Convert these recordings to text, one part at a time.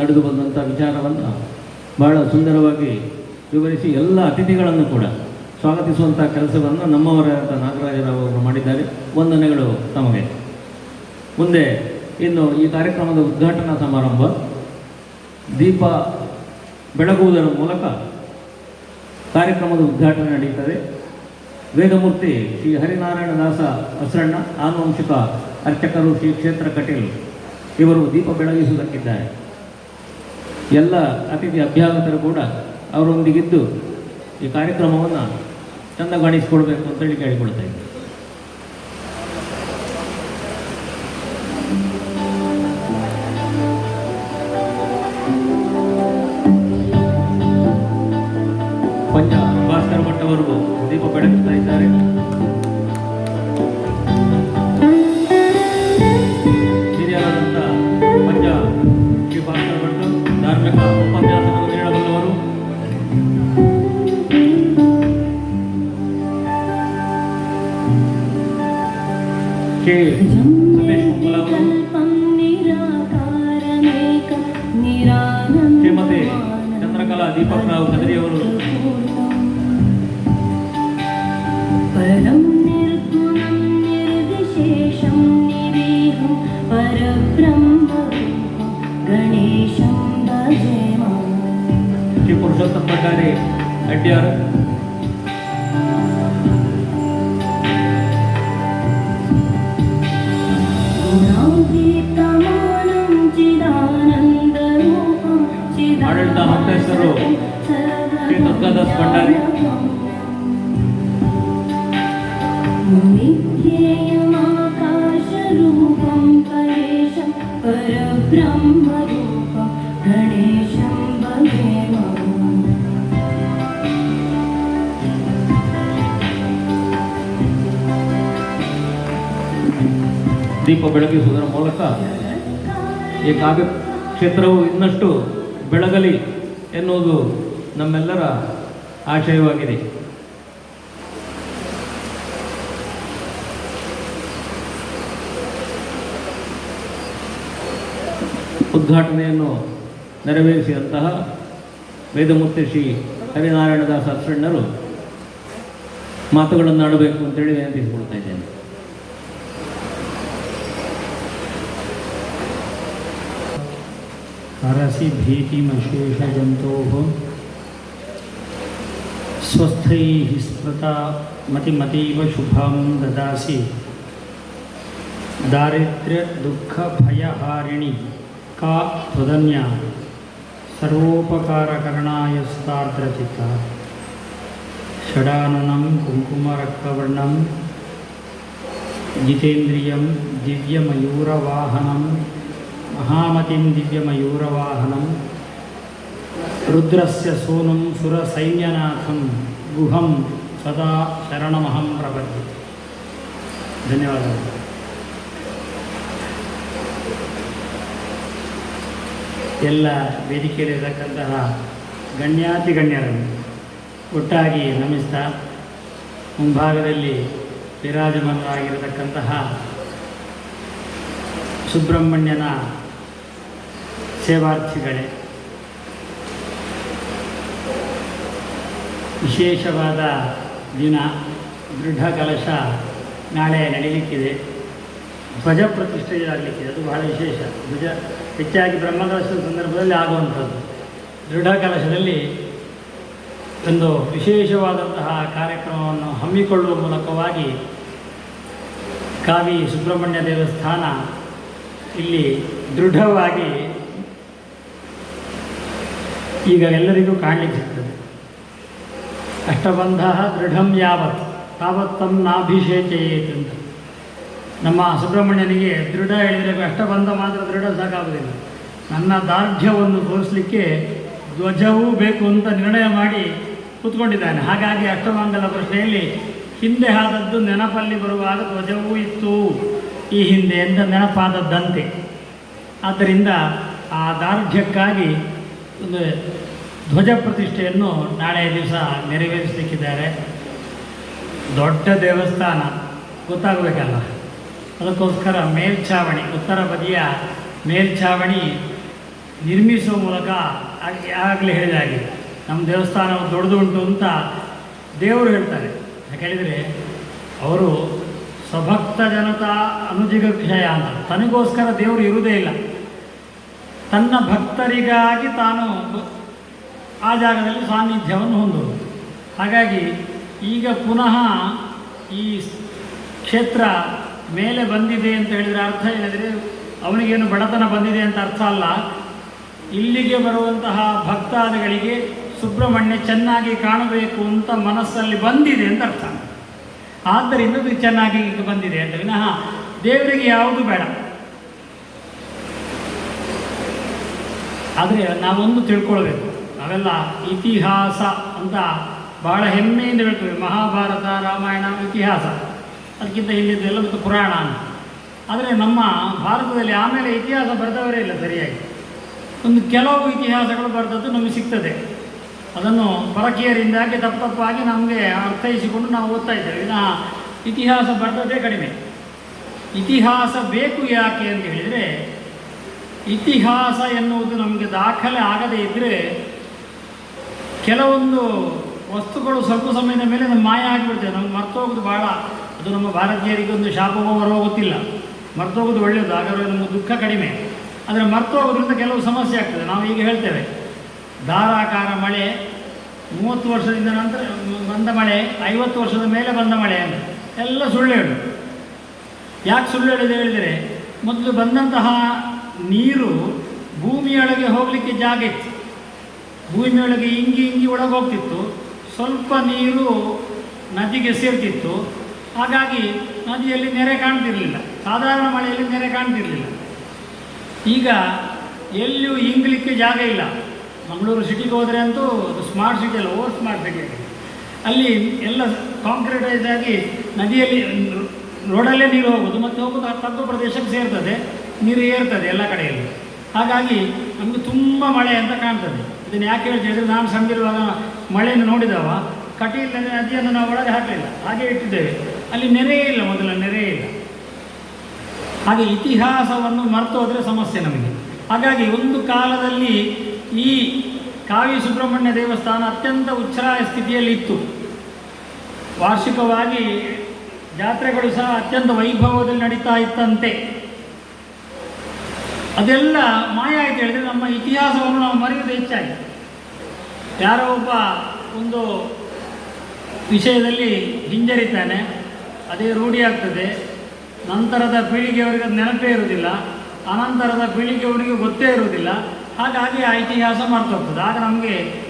ನಡೆದು ಬಂದಂಥ ವಿಚಾರವನ್ನು ಬಹಳ ಸುಂದರವಾಗಿ ವಿವರಿಸಿ ಎಲ್ಲ ಅತಿಥಿಗಳನ್ನು ಕೂಡ ಸ್ವಾಗತಿಸುವಂಥ ಕೆಲಸವನ್ನು ನಮ್ಮವರಾದ ನಾಗರಾಜರಾವ್ ಅವರು ಮಾಡಿದ್ದಾರೆ. ವಂದನೆಗಳು ತಮಗೆ. ಮುಂದೆ ಇನ್ನು ಈ ಕಾರ್ಯಕ್ರಮದ ಉದ್ಘಾಟನಾ ಸಮಾರಂಭ. ದೀಪ ಬೆಳಗುವುದರ ಮೂಲಕ ಕಾರ್ಯಕ್ರಮದ ಉದ್ಘಾಟನೆ ನಡೆಯುತ್ತದೆ ವೇದಮೂರ್ತಿ ಶ್ರೀ ಹರಿನಾರಾಯಣ ದಾಸ ಅಸರಣ್ಣ, ಆನುವಂಶಿಕ ಅರ್ಚಕರು ಶ್ರೀ ಕ್ಷೇತ್ರ ಕಟೀಲ್ ಇವರು ದೀಪ ಬೆಳಗಿಸುವುದಕ್ಕಿದ್ದಾರೆ. ಎಲ್ಲ ಅತಿಥಿ ಅಭ್ಯಾಗತರು ಕೂಡ ಅವರೊಂದಿಗಿದ್ದು ಈ ಕಾರ್ಯಕ್ರಮವನ್ನು ಚಂದಗಾಣಿಸಿಕೊಡ್ಬೇಕು ಅಂತೇಳಿ ಕೇಳಿಕೊಳ್ತಾ ಇದ್ದೀನಿ ಪಂಚ ಭಾಸ್ಕರ್ ಭಟ್ ಅವರು ದೀಪ ಬೆಳಗಿಸ್ತಾ ಇದ್ದಾರೆ. ದೀಪಕ್ ರಾವ್ ಕದ್ರಿ ಅವರು ಕೆ ಪುರುಷೋತ್ತಮ ಭಂಡಾರಿ ಅಡ್ಡಿಯಾರು ದೀಪ ಬೆಳಗಿಸುವುದರ ಮೂಲಕ ಈ ಕಾವ್ಯ ಕ್ಷೇತ್ರವು ಇನ್ನಷ್ಟು ಬೆಳಗಲಿ ಎನ್ನುವುದು ನಮ್ಮೆಲ್ಲರ ಆಶಯವಾಗಿದೆ. ಉದ್ಘಾಟನೆಯನ್ನು ನೆರವೇರಿಸಿದಂತಹ ವೇದಮೂರ್ತಿ ಶ್ರೀ ಹರಿನಾರಾಯಣದಾಸ ಅಕ್ಷಣ್ಣರು ಮಾತುಗಳನ್ನು ಆಡಬೇಕು ಅಂತೇಳಿ ವಿನಂತಿಸಿಕೊಳ್ತಾ ಇದ್ದೇನೆ. ಹರಸಿ ಜಂತೋ ಸ್ವಸ್ಥೈ ಸ್ಮೃತ ಮತಿಮತೀವ ಶುಭಂ ದದಾಸಿ. ದಾರಿದ್ರ್ಯ ದುಃಖ ಭಯಹಾರಿಣಿ ಕಾ ತ್ವದನ್ಯ सर्वोपकारकरणायस्तार्द्रचिता षडाननं कुङ्कुमरक्तवर्णं जितेन्द्रियं दिव्यमयूरवाहनं महामतिं दिव्यमयूरवाहनं रुद्रस्य सोनं सुरसैन्यनाथं गुहं सदा शरणमहं प्रपद्ये धन्यवादः ಎಲ್ಲ ವೇದಿಕೆಯಲ್ಲಿರತಕ್ಕಂತಹ ಗಣ್ಯಾತಿ ಗಣ್ಯರನ್ನು ಒಟ್ಟಾಗಿ ನಮಿಸ್ತಾ ಮುಂಭಾಗದಲ್ಲಿ ವಿರಾಜಮಾನರಾಗಿರತಕ್ಕಂತಹ ಸುಬ್ರಹ್ಮಣ್ಯನ ಸೇವಾರ್ಥಿಗಳೇ. ವಿಶೇಷವಾದ ದಿನ, ದೃಢ ಕಲಶ ನಾಳೆ ನಡೀಲಿಕ್ಕಿದೆ. ಧ್ವಜ ಪ್ರತಿಷ್ಠೆಯಾಗಲಿಕ್ಕಿದೆ. ಅದು ಬಹಳ ವಿಶೇಷ. ಧ್ವಜ ಹೆಚ್ಚಾಗಿ ಬ್ರಹ್ಮಕಲಶದ ಸಂದರ್ಭದಲ್ಲಿ ಆಗುವಂಥದ್ದು. ದೃಢ ಕಲಶದಲ್ಲಿ ಒಂದು ವಿಶೇಷವಾದಂತಹ ಕಾರ್ಯಕ್ರಮವನ್ನು ಹಮ್ಮಿಕೊಳ್ಳುವ ಮೂಲಕವಾಗಿ ಕಾವಿ ಸುಬ್ರಹ್ಮಣ್ಯ ದೇವಸ್ಥಾನ ಇಲ್ಲಿ ದೃಢವಾಗಿ ಈಗ ಎಲ್ಲರಿಗೂ ಕಾಣಲಿಕ್ಕೆ ಸಿಗ್ತದೆ. ಅಷ್ಟಬಂಧ ದೃಢಂ ಯಾವತ್, ತಾವತ್ತಂ ನಾಭಿಷೇಚಯೇತ್ ಅಂತ. ನಮ್ಮ ಸುಬ್ರಹ್ಮಣ್ಯನಿಗೆ ದೃಢ ಹೇಳಿದರೆ ಅಷ್ಟಬಂಧ ಮಾತ್ರ ದೃಢ ಸಾಕಾಗುವುದಿಲ್ಲ. ನನ್ನ ದಾರ್ಢ್ಯವನ್ನು ತೋರಿಸಲಿಕ್ಕೆ ಧ್ವಜವೂ ಬೇಕು ಅಂತ ನಿರ್ಣಯ ಮಾಡಿ ಕೂತ್ಕೊಂಡಿದ್ದಾನೆ. ಹಾಗಾಗಿ ಅಷ್ಟಮಂಗಲ ಪ್ರಶ್ನೆಯಲ್ಲಿ ಹಿಂದೆ ಆದದ್ದು ನೆನಪಲ್ಲಿ ಬರುವಾಗ ಧ್ವಜವೂ ಇತ್ತು. ಈ ಹಿಂದೆ ಅಂತ ನೆನಪಾದದ್ದಂತೆ. ಆದ್ದರಿಂದ ಆ ದಾರ್ಢ್ಯಕ್ಕಾಗಿ ಒಂದು ಧ್ವಜ ಪ್ರತಿಷ್ಠೆಯನ್ನು ನಾಳೆ ದಿವಸ ನೆರವೇರಿಸಲಿಕ್ಕಿದ್ದಾರೆ. ದೊಡ್ಡ ದೇವಸ್ಥಾನ. ಗೊತ್ತಾಗಬೇಕಲ್ಲ? ಅದಕ್ಕೋಸ್ಕರ ಮೇಲ್ಛಾವಣಿ ಉತ್ತರ ಬದಿಯ ಮೇಲ್ಛಾವಣಿ ನಿರ್ಮಿಸುವ ಮೂಲಕ ಆಗಲೇ ಹೇಳಿದ ಹಾಗೆ ನಮ್ಮ ದೇವಸ್ಥಾನ ದೊಡ್ಡದು ಉಂಟು ಅಂತ ದೇವರು ಹೇಳ್ತಾರೆ. ಯಾಕೇಳಿದರೆ ಅವರು ಸ್ವಭಕ್ತ ಜನತಾ ಅನುಜಿಗ ಕ್ಷಯ ಅಂತ. ತನಗೋಸ್ಕರ ದೇವರು ಇರುವುದೇ ಇಲ್ಲ. ತನ್ನ ಭಕ್ತರಿಗಾಗಿ ತಾನು ಆ ಜಾಗದಲ್ಲಿ ಸಾನ್ನಿಧ್ಯವನ್ನು ಹೊಂದುವುದು. ಹಾಗಾಗಿ ಈಗ ಪುನಃ ಈ ಕ್ಷೇತ್ರ ಮೇಲೆ ಬಂದಿದೆ ಅಂತ ಹೇಳಿದರೆ ಅರ್ಥ ಏನಂದರೆ ಅವನಿಗೇನು ಬಡತನ ಬಂದಿದೆ ಅಂತ ಅರ್ಥ ಅಲ್ಲ. ಇಲ್ಲಿಗೆ ಬರುವಂತಹ ಭಕ್ತಾದಿಗಳಿಗೆ ಸುಬ್ರಹ್ಮಣ್ಯ ಚೆನ್ನಾಗಿ ಕಾಣಬೇಕು ಅಂತ ಮನಸ್ಸಲ್ಲಿ ಬಂದಿದೆ ಅಂತ ಅರ್ಥ. ಆದ್ದರಿಂದ ಇದು ಚೆನ್ನಾಗಿ ಬಂದಿದೆ ಅಂತ ವಿನಃ ದೇವರಿಗೆ ಯಾವುದು ಬೇಡ. ಆದರೆ ನಾವೊಂದು ತಿಳ್ಕೊಳ್ಬೇಕು. ನಾವೆಲ್ಲ ಇತಿಹಾಸ ಅಂತ ಬಹಳ ಹೆಮ್ಮೆಯಿಂದ ಹೇಳ್ತೇವೆ. ಮಹಾಭಾರತ ರಾಮಾಯಣ ಇತಿಹಾಸ. ಅದಕ್ಕಿಂತ ಹಿಂದಿದ್ದೆಲ್ಲ ಮತ್ತು ಪುರಾಣ ಅಂತ. ಆದರೆ ನಮ್ಮ ಭಾರತದಲ್ಲಿ ಆಮೇಲೆ ಇತಿಹಾಸ ಬರೆದವರೇ ಇಲ್ಲ ಸರಿಯಾಗಿ. ಒಂದು ಕೆಲವು ಇತಿಹಾಸಗಳು ಬರೆದದ್ದು ನಮಗೆ ಸಿಗ್ತದೆ. ಅದನ್ನು ಪರಕೀಯರಿಂದಾಗಿ ತಪ್ಪು ತಪ್ಪಾಗಿ ನಮಗೆ ಅರ್ಥೈಸಿಕೊಂಡು ನಾವು ಓದ್ತಾ ಇದ್ದೇವೆ. ಇದು ಇತಿಹಾಸ ಬರೆದದ್ದೇ ಕಡಿಮೆ. ಇತಿಹಾಸ ಬೇಕು ಯಾಕೆ ಅಂತ ಹೇಳಿದರೆ, ಇತಿಹಾಸ ಎನ್ನುವುದು ನಮಗೆ ದಾಖಲೆ ಆಗದೇ ಇದ್ದರೆ ಕೆಲವೊಂದು ವಸ್ತುಗಳು ಸ್ವಲ್ಪ ಸಮಯದ ಮೇಲೆ ಮಾಯ ಆಗಿಬಿಡ್ತೇವೆ ನಮ್ಗೆ ಮರ್ತೋಗೋದು ಭಾಳ ಅದು ನಮ್ಮ ಭಾರತೀಯರಿಗೆ ಒಂದು ಶಾಪವೋ ಬರುವ ಗೊತ್ತಿಲ್ಲ. ಮರ್ತೋಗೋದು ಒಳ್ಳೆಯದು, ಹಾಗಾದರೆ ನಮಗೆ ದುಃಖ ಕಡಿಮೆ. ಆದರೆ ಮರ್ತೋಗೋದ್ರಿಂದ ಕೆಲವು ಸಮಸ್ಯೆ ಆಗ್ತದೆ, ನಾವು ಈಗ ಹೇಳ್ತೇವೆ. ಧಾರಾಕಾರ ಮಳೆ, ಮೂವತ್ತು ವರ್ಷದಿಂದ ನಂತರ ಬಂದ ಮಳೆ, ಐವತ್ತು ವರ್ಷದ ಮೇಲೆ ಬಂದ ಮಳೆ ಅಂತ. ಎಲ್ಲ ಸುಳ್ಳು ಹೇಳು. ಯಾಕೆ ಸುಳ್ಳು ಹೇಳಿದೆ ಹೇಳಿದರೆ, ಮೊದಲು ಬಂದಂತಹ ನೀರು ಭೂಮಿಯೊಳಗೆ ಹೋಗಲಿಕ್ಕೆ ಜಾಗ ಇತ್ತು. ಭೂಮಿಯೊಳಗೆ ಇಂಗಿ ಇಂಗಿ ಒಳಗೆ ಹೋಗ್ತಿತ್ತು. ಸ್ವಲ್ಪ ನೀರು ನದಿಗೆ ಸೇರ್ತಿತ್ತು. ಹಾಗಾಗಿ ನದಿಯಲ್ಲಿ ನೆರೆ ಕಾಣ್ತಿರಲಿಲ್ಲ. ಸಾಧಾರಣ ಮಳೆಯಲ್ಲಿ ನೆರೆ ಕಾಣ್ತಿರಲಿಲ್ಲ. ಈಗ ಎಲ್ಲಿಯೂ ಇಂಗ್ಲಿಕ್ಕೆ ಜಾಗ ಇಲ್ಲ. ಮಂಗಳೂರು ಸಿಟಿಗೆ ಹೋದರೆ ಅಂತೂ ಅದು ಸ್ಮಾರ್ಟ್ ಸಿಟಿ ಅಲ್ಲ ಓವರ್ ಸ್ಮಾರ್ಟ್ ಸಿಟಿ ಅಲ್ಲಿ ಎಲ್ಲ ಕಾಂಕ್ರೀಟೈಸ್ ಆಗಿ ನದಿಯಲ್ಲಿ, ರೋಡಲ್ಲೇ ನೀರು ಹೋಗೋದು, ಮತ್ತು ಹೋಗೋದು ತಗ್ಗು ಪ್ರದೇಶಕ್ಕೆ ಸೇರ್ತದೆ, ನೀರು ಏರ್ತದೆ ಎಲ್ಲ ಕಡೆಯಲ್ಲಿ. ಹಾಗಾಗಿ ನಮಗೆ ತುಂಬ ಮಳೆ ಅಂತ ಕಾಣ್ತದೆ. ಇದನ್ನು ಯಾಕೆ ಹೇಳ್ತಾ ಹೇಳಿದ್ರೆ ನಾನು ಸಂಗಿರುವಾಗ ಮಳೆಯನ್ನು ನೋಡಿದವ. ಕಟೀಲ್ ನದಿಯನ್ನು ನಾವು ಒಳಗೆ ಹಾಕಲಿಲ್ಲ. ಹಾಗೆ ಇಟ್ಟಿದ್ದೇವೆ. ಅಲ್ಲಿ ನೆರೆಯೇ ಇಲ್ಲ, ಮೊದಲ ನೆರೆಯೇ ಇಲ್ಲ. ಹಾಗೆ ಇತಿಹಾಸವನ್ನು ಮರೆತು ಹೋದರೆ ಸಮಸ್ಯೆ ನಮಗೆ. ಹಾಗಾಗಿ ಒಂದು ಕಾಲದಲ್ಲಿ ಈ ಕಾವಿ ಸುಬ್ರಹ್ಮಣ್ಯ ದೇವಸ್ಥಾನ ಅತ್ಯಂತ ಉಚ್ಛ್ರಾಯ ಸ್ಥಿತಿಯಲ್ಲಿ ಇತ್ತು ವಾರ್ಷಿಕವಾಗಿ ಜಾತ್ರೆಗಳು ಸಹ ಅತ್ಯಂತ ವೈಭವದಲ್ಲಿ ನಡೀತಾ ಇತ್ತಂತೆ. ಅದೆಲ್ಲ ಮಾಯ ಆಯ್ತು ಹೇಳಿದ್ರೆ ನಮ್ಮ ಇತಿಹಾಸವನ್ನು ನಾವು ಮರೆಯುವುದು ಹೆಚ್ಚಾಗಿ. ಯಾರೋ ಒಬ್ಬ ಒಂದು ವಿಷಯದಲ್ಲಿ ಹಿಂಜರಿತಾನೆ. ಅದೇ ರೂಢಿಯಾಗ್ತದೆ ನಂತರದ ಪೀಳಿಗೆಯವರಿಗೆ ಅದು ನೆನಪೇ ಇರುವುದಿಲ್ಲ. ಅನಂತರದ ಪೀಳಿಗೆಯವರಿಗೆ ಗೊತ್ತೇ ಇರುವುದಿಲ್ಲ. ಹಾಗಾಗಿ ಆ ಇತಿಹಾಸ ಹೋಗ್ತದೆ ಆಗ ನಮಗೆ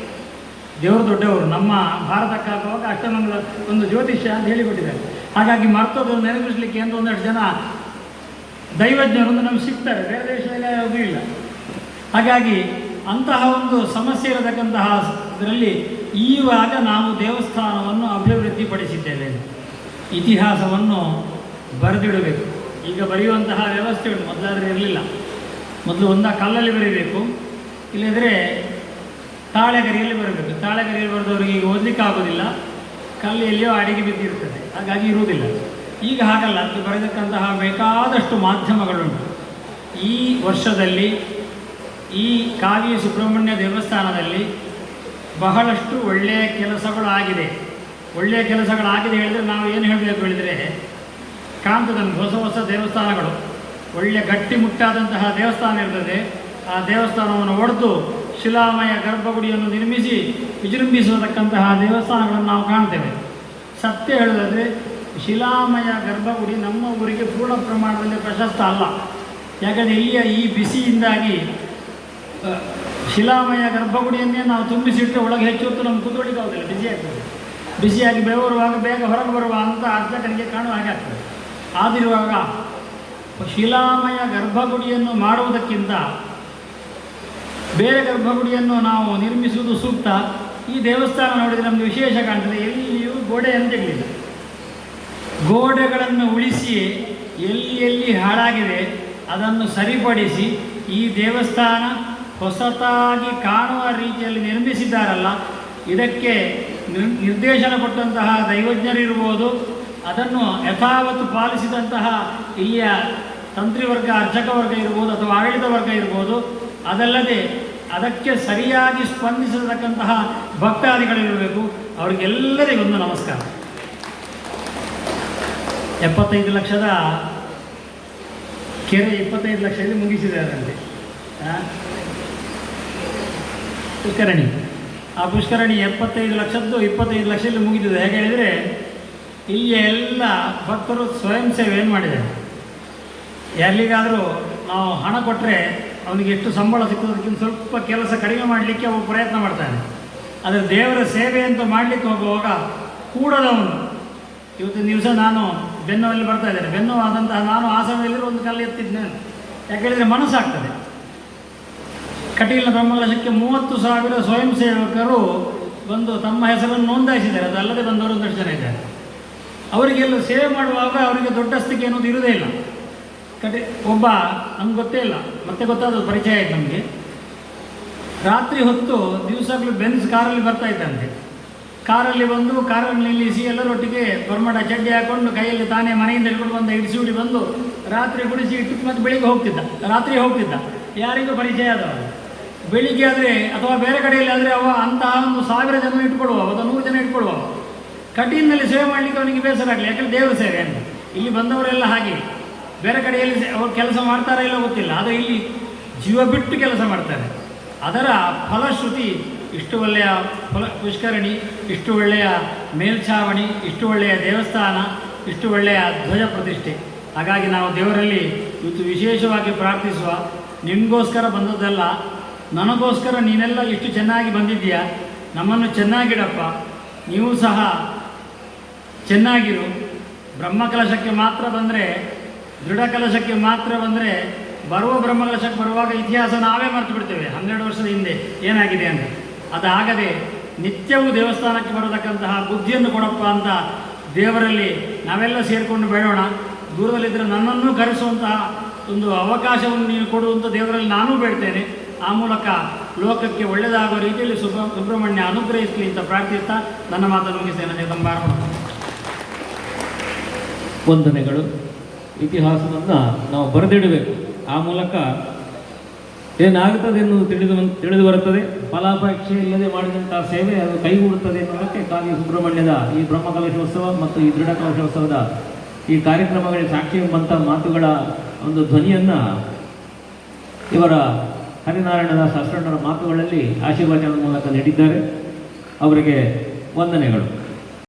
ದೇವರು ದೊಡ್ಡವರು. ನಮ್ಮ ಭಾರತಕ್ಕಾಗುವಾಗ ಅಷ್ಟಮಂಗಲ ಒಂದು ಜ್ಯೋತಿಷ್ಯ ಅಂತ ಹೇಳಿಕೊಟ್ಟಿದ್ದಾರೆ. ಹಾಗಾಗಿ ಮರ್ತೋದನ್ನು ನೆನಪಿಸಲಿಕ್ಕೆ ಅಂತ ಒಂದಷ್ಟು ಜನ ದೈವಜ್ಞರು ನಮ್ಗೆ ಸಿಗ್ತಾರೆ. ಬೇರೆ ದೇಶದಲ್ಲಿ ಯಾವುದೂ ಇಲ್ಲ. ಹಾಗಾಗಿ ಅಂತಹ ಒಂದು ಸಮಸ್ಯೆ ಇರತಕ್ಕಂತಹ ಇದರಲ್ಲಿ ಈವಾಗ ನಾವು ದೇವಸ್ಥಾನವನ್ನು ಅಭಿವೃದ್ಧಿಪಡಿಸಿದ್ದೇವೆ. ಇತಿಹಾಸವನ್ನು ಬರೆದಿಡಬೇಕು. ಈಗ ಬರೆಯುವಂತಹ ವ್ಯವಸ್ಥೆ ಉಂಟು, ಮೊದಲಾದರೆ ಇರಲಿಲ್ಲ. ಮೊದಲು ಒಂದ ಕಲ್ಲಲ್ಲಿ ಬರೀಬೇಕು, ಇಲ್ಲದ್ರೆ ತಾಳೆಗರಿಯಲ್ಲಿ ಬರಬೇಕು. ತಾಳೆಗರಿಯಲ್ಲಿ ಬರೆದವರಿಗೆ ಈಗ ಓದಲಿಕ್ಕೆ ಆಗೋದಿಲ್ಲ, ಕಲ್ಲು ಎಲ್ಲಿಯೋ ಅಡಿಗೆ ಬಿದ್ದಿರ್ತದೆ, ಹಾಗಾಗಿ ಇರುವುದಿಲ್ಲ. ಈಗ ಹಾಗಲ್ಲ, ಅದು ಬರೆದಕ್ಕಂತಹ ಬೇಕಾದಷ್ಟು ಮಾಧ್ಯಮಗಳುಂಟು. ಈ ವರ್ಷದಲ್ಲಿ, ಈ ಕಾವಿ ಸುಬ್ರಹ್ಮಣ್ಯ ದೇವಸ್ಥಾನದಲ್ಲಿ ಬಹಳಷ್ಟು ಒಳ್ಳೆಯ ಕೆಲಸಗಳು ಆಗಿದೆ. ಒಳ್ಳೆಯ ಕೆಲಸಗಳಾಗಿದೆ ಹೇಳಿದರೆ ನಾವು ಏನು ಹೇಳಬೇಕು ಹೇಳಿದರೆ ನಮ್ಗೆ ಹೊಸ ಹೊಸ ದೇವಸ್ಥಾನಗಳು ಒಳ್ಳೆಯ ಗಟ್ಟಿಮುಟ್ಟಾದಂತಹ ದೇವಸ್ಥಾನ ಇರ್ತದೆ. ಆ ದೇವಸ್ಥಾನವನ್ನು ಒಡೆದು ಶಿಲಾಮಯ ಗರ್ಭಗುಡಿಯನ್ನು ನಿರ್ಮಿಸಿ ವಿಜೃಂಭಿಸತಕ್ಕಂತಹ ದೇವಸ್ಥಾನಗಳನ್ನು ನಾವು ಕಾಣ್ತೇವೆ. ಸತ್ಯ ಹೇಳೋದಾದರೆ, ಶಿಲಾಮಯ ಗರ್ಭಗುಡಿ ನಮ್ಮ ಊರಿಗೆ ಪೂರ್ಣ ಪ್ರಮಾಣದಲ್ಲಿ ಪ್ರಶಸ್ತ ಅಲ್ಲ. ಯಾಕಂದರೆ ಇಲ್ಲಿಯ ಈ ಬಿಸಿಯಿಂದಾಗಿ ಶಿಲಾಮಯ ಗರ್ಭಗುಡಿಯನ್ನೇ ನಾವು ತುಂಬಿಸಿಟ್ಟರೆ ಒಳಗೆ ಹೆಚ್ಚು ಹೊತ್ತು ಆಗೋದಿಲ್ಲ ಬಿಸಿ ಆಗ್ತದೆ ಬಿಸಿಯಾಗಿ ಬೆವರುವಾಗ ಬೇಗ ಹೊರಗೆ ಬರುವ ಅಂತ ಅರ್ಧಕನಿಗೆ ಕಾಣುವ ಹಾಗೆ ಆಗ್ತದೆ. ಆದಿರುವಾಗ ಶಿಲಾಮಯ ಗರ್ಭಗುಡಿಯನ್ನು ಮಾಡುವುದಕ್ಕಿಂತ ಬೇರೆ ಗರ್ಭಗುಡಿಯನ್ನು ನಾವು ನಿರ್ಮಿಸುವುದು ಸೂಕ್ತ. ಈ ದೇವಸ್ಥಾನ ನೋಡಿದರೆ ನಮಗೆ ವಿಶೇಷ ಕಾಣ್ತದೆ. ಎಲ್ಲಿಯೂ ಗೋಡೆ ಅಂತಿರಲಿಲ್ಲ ಗೋಡೆಗಳನ್ನು ಉಳಿಸಿ ಎಲ್ಲಿ ಎಲ್ಲಿ ಹಾಳಾಗಿದೆ ಅದನ್ನು ಸರಿಪಡಿಸಿ ಈ ದೇವಸ್ಥಾನ ಹೊಸತಾಗಿ ಕಾಣುವ ರೀತಿಯಲ್ಲಿ ನಿರ್ಮಿಸಿದ್ದಾರಲ್ಲ, ಇದಕ್ಕೆ ನಿರ್ದೇಶನ ಕೊಟ್ಟಂತಹ ದೈವಜ್ಞರಿರ್ಬೋದು, ಅದನ್ನು ಯಥಾವತ್ತು ಪಾಲಿಸಿದಂತಹ ಇಲ್ಲಿಯ ತಂತ್ರಿವರ್ಗ ಅರ್ಚಕ ವರ್ಗ ಇರ್ಬೋದು ಅಥವಾ ಆಡಳಿತ ವರ್ಗ ಇರ್ಬೋದು, ಅದಲ್ಲದೆ ಅದಕ್ಕೆ ಸರಿಯಾಗಿ ಸ್ಪಂದಿಸತಕ್ಕಂತಹ ಭಕ್ತಾದಿಗಳಿರಬೇಕು. ಅವರಿಗೆಲ್ಲರಿಗೂ ಒಂದು ನಮಸ್ಕಾರ. ಎಪ್ಪತ್ತೈದು ಲಕ್ಷದ ಕೆರೆ ಇಪ್ಪತ್ತೈದು ಲಕ್ಷದಲ್ಲಿ ಮುಗಿಸಿದೆ ಆ? ಪುಷ್ಕರಣಿ ಆ ಪುಷ್ಕರಣಿ ಎಪ್ಪತ್ತೈದು ಲಕ್ಷದ್ದು ಇಪ್ಪತ್ತೈದು ಲಕ್ಷದಲ್ಲಿ ಮುಗಿದಿದೆ. ಹೇಗೆ ಹೇಳಿದರೆ ಇಲ್ಲಿ ಎಲ್ಲ ಭಕ್ತರು ಸ್ವಯಂ ಸೇವೆ ಏನು ಮಾಡಿದ್ದಾರೆ? ಎಲ್ಲಿಗಾದರೂ ನಾವು ಹಣ ಕೊಟ್ಟರೆ ಅವನಿಗೆ ಎಷ್ಟು ಸಂಬಳ ಸಿಕ್ಕೋದಕ್ಕಿಂತ ಸ್ವಲ್ಪ ಕೆಲಸ ಕಡಿಮೆ ಮಾಡಲಿಕ್ಕೆ ಅವರು ಪ್ರಯತ್ನ ಮಾಡ್ತಾನೆ. ಆದರೆ ದೇವರ ಸೇವೆ ಅಂತ ಮಾಡಲಿಕ್ಕೆ ಹೋಗುವಾಗ ಕೂಡದವನು, ಇವತ್ತಿನ ದಿವಸ ನಾನು ಬೆನ್ನವಲ್ಲಿ ಬರ್ತಾ ಇದ್ದೇನೆ. ಬೆನ್ನು ಆದಂತಹ ನಾನು ಆ ಸಮಯದಲ್ಲಿ ಒಂದು ಕಲ್ಲು ಎತ್ತಿದ್ದೆ. ಯಾಕೆ ಹೇಳಿದರೆ ಮನಸ್ಸಾಗ್ತದೆ. ಕಟೀಲಿನ ಬ್ರಹ್ಮಕಲಶಕ್ಕೆ ಮೂವತ್ತು ಸಾವಿರ ಸ್ವಯಂ ಸೇವಕರು ಬಂದು ತಮ್ಮ ಹೆಸರನ್ನು ನೋಂದಾಯಿಸಿದ್ದಾರೆ. ಅದಲ್ಲದೆ ಬಂದವರು ಒಂದಷ್ಟು ಜನ ಇದ್ದಾರೆ. ಅವರಿಗೆಲ್ಲ ಸೇವೆ ಮಾಡುವಾಗ ಅವರಿಗೆ ದೊಡ್ಡ ಸ್ಥಿತಿ ಅನ್ನೋದು ಇರುವುದೇ ಇಲ್ಲ. ಕಟಿ, ಒಬ್ಬ, ನಮ್ಗೆ ಗೊತ್ತೇ ಇಲ್ಲ. ಮತ್ತೆ ಗೊತ್ತಾದ ಪರಿಚಯ ಆಯ್ತು ನಮಗೆ. ರಾತ್ರಿ ಹೊತ್ತು ದಿವಸಗಳು ಬೆನ್ಸ್ ಕಾರಲ್ಲಿ ಬರ್ತಾ ಇದ್ದಂತೆ. ಕಾರಲ್ಲಿ ಬಂದು, ಕಾರಲ್ಲಿ ನಿಲ್ಲಿಸಿ ಎಲ್ಲರೊಟ್ಟಿಗೆ ಬರ್ಮಡ ಚಡ್ಡಿ ಹಾಕೊಂಡು ಕೈಯಲ್ಲಿ ತಾನೇ ಮನೆಯಿಂದ ಹಿಡ್ಕೊಂಡು ಬಂದ ಇಡಿಸಿ ಬಂದು ರಾತ್ರಿ ಗುಡಿಸಿ ಇಟ್ಟು ಮತ್ತೆ ಬೆಳಿಗ್ಗೆ ಹೋಗ್ತಿದ್ದ. ರಾತ್ರಿ ಹೋಗ್ತಿದ್ದ. ಯಾರಿಗೂ ಪರಿಚಯ ಆದವ ಬೆಳಿಗ್ಗೆ ಆದರೆ ಅಥವಾ ಬೇರೆ ಕಡೆಯಲ್ಲಿ ಆದರೆ ಅವ ಅಂತಹ ಒಂದು ಸಾವಿರ ಜನ ಇಟ್ಕೊಳ್ಳುವ, ಅಥವಾ ನೂರು ಜನ ಇಟ್ಕೊಳ್ಳುವ. ಕಠಿಣದಲ್ಲಿ ಸೇವೆ ಮಾಡಲಿಕ್ಕೆ ಅವನಿಗೆ ಬೇಸರ ಆಗಲಿ, ಯಾಕಂದರೆ ದೇವರ ಸೇವೆ ಅಂತ. ಇಲ್ಲಿ ಬಂದವರೆಲ್ಲ ಹಾಗೆ. ಬೇರೆ ಕಡೆಯಲ್ಲಿ ಅವ್ರು ಕೆಲಸ ಮಾಡ್ತಾರಾ ಇಲ್ಲ ಗೊತ್ತಿಲ್ಲ, ಆದರೆ ಇಲ್ಲಿ ಜೀವ ಬಿಟ್ಟು ಕೆಲಸ ಮಾಡ್ತಾರೆ. ಅದರ ಫಲಶ್ರುತಿ ಇಷ್ಟು ಒಳ್ಳೆಯ ಫಲ, ಪುಷ್ಕರಣಿ, ಇಷ್ಟು ಒಳ್ಳೆಯ ಮೇಲ್ಛಾವಣಿ, ಇಷ್ಟು ಒಳ್ಳೆಯ ದೇವಸ್ಥಾನ, ಇಷ್ಟು ಒಳ್ಳೆಯ ಧ್ವಜ ಪ್ರತಿಷ್ಠೆ. ಹಾಗಾಗಿ ನಾವು ದೇವರಲ್ಲಿ ಇವತ್ತು ವಿಶೇಷವಾಗಿ ಪ್ರಾರ್ಥಿಸುವ. ನಿಮಗೋಸ್ಕರ ಬಂದದ್ದಲ್ಲ ನನಗೋಸ್ಕರ ನೀನೆಲ್ಲ ಇಷ್ಟು ಚೆನ್ನಾಗಿ ಬಂದಿದ್ದೀಯಾ? ನಮ್ಮನ್ನು ಚೆನ್ನಾಗಿಡಪ್ಪ. ನೀವು ಸಹ ಚೆನ್ನಾಗಿರು. ಬ್ರಹ್ಮಕಲಶಕ್ಕೆ ಮಾತ್ರ ಬಂದರೆ ದೃಢ ಕಲಶಕ್ಕೆ ಮಾತ್ರ ಬಂದರೆ, ಬರುವ ಬ್ರಹ್ಮಕಲಶಕ್ಕೆ ಬರುವಾಗ ಇತಿಹಾಸ ನಾವೇ ಮರೆತು ಬಿಡ್ತೇವೆ ಹನ್ನೆರಡು ವರ್ಷದ ಹಿಂದೆ ಏನಾಗಿದೆ ಅಂತ. ಅದಾಗದೆ ನಿತ್ಯವೂ ದೇವಸ್ಥಾನಕ್ಕೆ ಬರತಕ್ಕಂತಹ ಬುದ್ಧಿಯನ್ನು ಕೊಡಪ್ಪ ಅಂತ ದೇವರಲ್ಲಿ ನಾವೆಲ್ಲ ಸೇರಿಕೊಂಡು ಬೇಡೋಣ. ದೂರದಲ್ಲಿದ್ದರೆ ನನ್ನನ್ನು ಕರೆಸುವಂತಹ ಒಂದು ಅವಕಾಶವನ್ನು ನೀನು ಕೊಡುವಂಥ ದೇವರಲ್ಲಿ ನಾನೂ ಬೇಡ್ತೇನೆ. ಆ ಮೂಲಕ ಲೋಕಕ್ಕೆ ಒಳ್ಳೆಯದಾಗುವ ರೀತಿಯಲ್ಲಿ ಸುಬ್ರ, ಸುಬ್ರಹ್ಮಣ್ಯ ಅನುಗ್ರಹಿಸಲಿ ಅಂತ ಪ್ರಾರ್ಥಿಸ್ತಾ ನನ್ನ ಮಾತನ್ನು ಮುಗಿಸ್ತೇನೆ. ಜಗದಂಬಾರಣ ವಂದನೆಗಳು. ಇತಿಹಾಸವನ್ನು ನಾವು ಬರೆದಿಡಬೇಕು. ಆ ಮೂಲಕ ಏನಾಗುತ್ತದೆ ಎನ್ನುವುದು ತಿಳಿದು ತಿಳಿದು ಬರುತ್ತದೆ. ಫಲಾಪೇಕ್ಷೆ ಇಲ್ಲದೆ ಮಾಡಿದಂಥ ಸೇವೆ ಅದು ಕೈಗೂಡುತ್ತದೆ ಎನ್ನುವುದಕ್ಕೆ ಕಾಲಿ ಸುಬ್ರಹ್ಮಣ್ಯದ ಈ ಬ್ರಹ್ಮಕಲಶೋತ್ಸವ ಮತ್ತು ಈ ದೃಢ ಕಲಶೋತ್ಸವದ ಈ ಕಾರ್ಯಕ್ರಮಗಳಿಗೆ ಸಾಕ್ಷಿ ಎಂಬಂಥ ಮಾತುಗಳ ಒಂದು ಧ್ವನಿಯನ್ನು ಇವರ ಹರಿನಾರಾಯಣದ ಶಾಸ್ತ್ರಣ್ಣರ ಮಾತುಗಳಲ್ಲಿ ಆಶೀರ್ವಚನದ ಮೂಲಕ ನೀಡಿದ್ದಾರೆ. ಅವರಿಗೆ ವಂದನೆಗಳು.